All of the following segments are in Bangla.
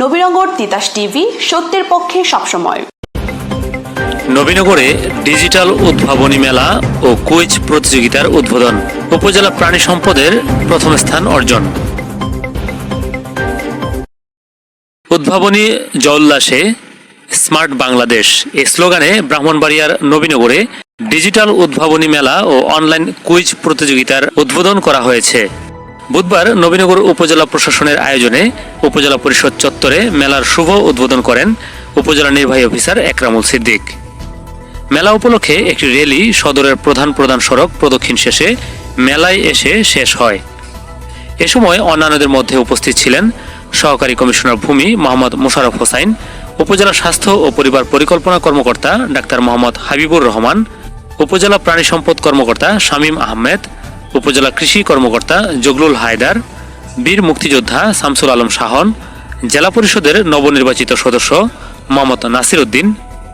নবীনগর তিতাস টিভি, সত্যের পক্ষে সবসময়। নবীনগরে ডিজিটাল উদ্ভাবনী মেলা ও কুইজ প্রতিযোগিতার উদ্বোধন। উপজেলা প্রাণী সম্পদের প্রথম স্থান অর্জন। উদ্ভাবনী জল্লাসে স্মার্ট বাংলাদেশ এই স্লোগানে ব্রাহ্মণবাড়িয়ার নবীনগরে ডিজিটাল উদ্ভাবনী মেলা ও অনলাইন কুইজ প্রতিযোগিতার উদ্বোধন করা হয়েছে। বুধবার নবীনগর উপজেলা প্রশাসনের আয়োজনে উপজেলা পরিষদ চত্বরে মেলার শুভ উদ্বোধন করেন উপজেলা নির্বাহী অফিসার একরামুল সিদ্দিক। মেলা উপলক্ষে একটি র্যালি সদরের প্রধান প্রধান সড়ক প্রদক্ষিণ শেষে মেলায় এসে শেষ হয়। এ সময় অন্যান্যদের মধ্যে উপস্থিত ছিলেন সহকারী কমিশনার ভূমি মোহাম্মদ মোশারফ হোসাইন, উপজেলা স্বাস্থ্য ও পরিবার পরিকল্পনা কর্মকর্তা ডাক্তার মোহাম্মদ হাবিবুর রহমান, উপজেলা প্রাণী সম্পদ কর্মকর্তা শামীম আহমেদ উপজেলা কৃষি কর্মকর্তা জগলুল হায়দার, বীর মুক্তিযোদ্ধা শামসুল আলম শাহন, জেলা পরিষদের নবনির্বাচিত সদস্য মোহাম্মদ নাসির উদ্দিন,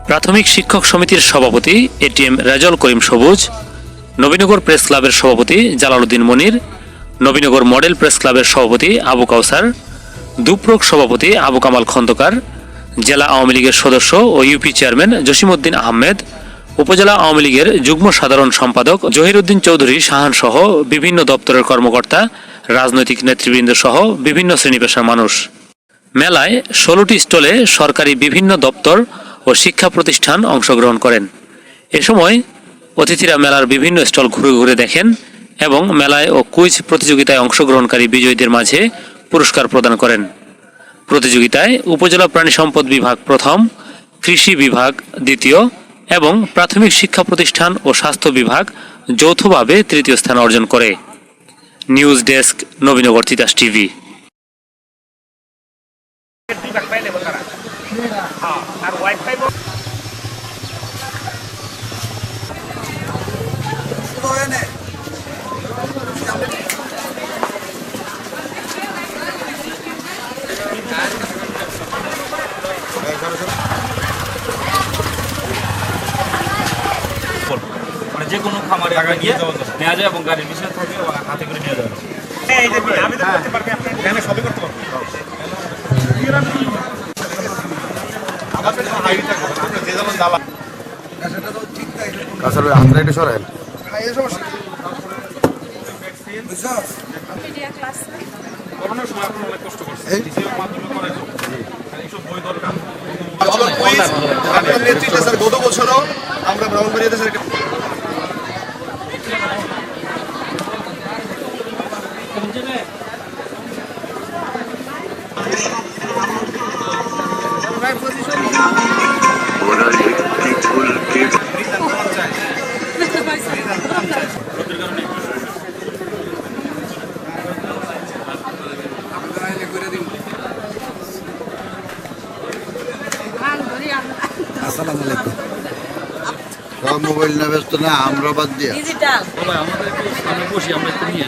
প্রাথমিক শিক্ষক সমিতির সভাপতি এটিএম রেজল করিম সবুজ, নবীনগর প্রেস ক্লাবের সভাপতি জালালউদ্দিন মনির, নবীনগর মডেল প্রেস ক্লাবের সভাপতি আবু কাউসার, দুপ্রক সভাপতি আবু কামাল খন্দকার, জেলা আওয়ামী লীগের সদস্য ও ইউপি চেয়ারম্যান জসিমউদ্দিন আহমেদ উপজেলা আওয়ামী লীগের যুগ্ম সাধারণ সম্পাদক জহিরুদ্দিন চৌধুরী শাহান সহ বিভিন্ন দপ্তরের কর্মকর্তা, রাজনৈতিক নেতৃবৃন্দ সহ বিভিন্ন শ্রেণি পেশার মানুষ। মেলায় ষোলোটি স্টলে সরকারি বিভিন্ন দপ্তর ও শিক্ষা প্রতিষ্ঠান অংশগ্রহণ করেন। এ সময় অতিথিরা মেলার বিভিন্ন স্টল ঘুরে ঘুরে দেখেন এবং মেলায় ও কুইজ প্রতিযোগিতায় অংশগ্রহণকারী বিজয়ীদের মাঝে পুরস্কার প্রদান করেন। প্রতিযোগিতায় উপজেলা প্রাণী সম্পদ বিভাগ প্রথম, কৃষি বিভাগ দ্বিতীয় এবং প্রাথমিক শিক্ষা প্রতিষ্ঠান ও স্বাস্থ্য বিভাগ যৌথভাবে তৃতীয় স্থান অর্জন করে। News desk Nabinagar Titas TV. যে কোনো খামারে আমরা গিয়ে নেওয়া যায় এবং গাড়ির বিষয় থাকে হাতে করে নিয়ে যাওয়া যায় এই যে আবেদন করতে পারবে আপনি এখানে সবই করতে পারবে কাছার ভাই হাতটা একটু করোনার সময় আপনারা অনেক কষ্ট করছে। ডিসির মাধ্যমে করার জন্য এইসব বই দরকার। নেতৃত্বে স্যার গত বছরও আমরা ব্রাহ্মণবাড়িয়াতে স্যার আসসালামু আলাইকুম মোবাইল না ব্যস্ত না আমরা বাদ দিয়া। ডিজিটাল বলো আমাদের একটু সামনে বসি আমরা একটু নিয়ে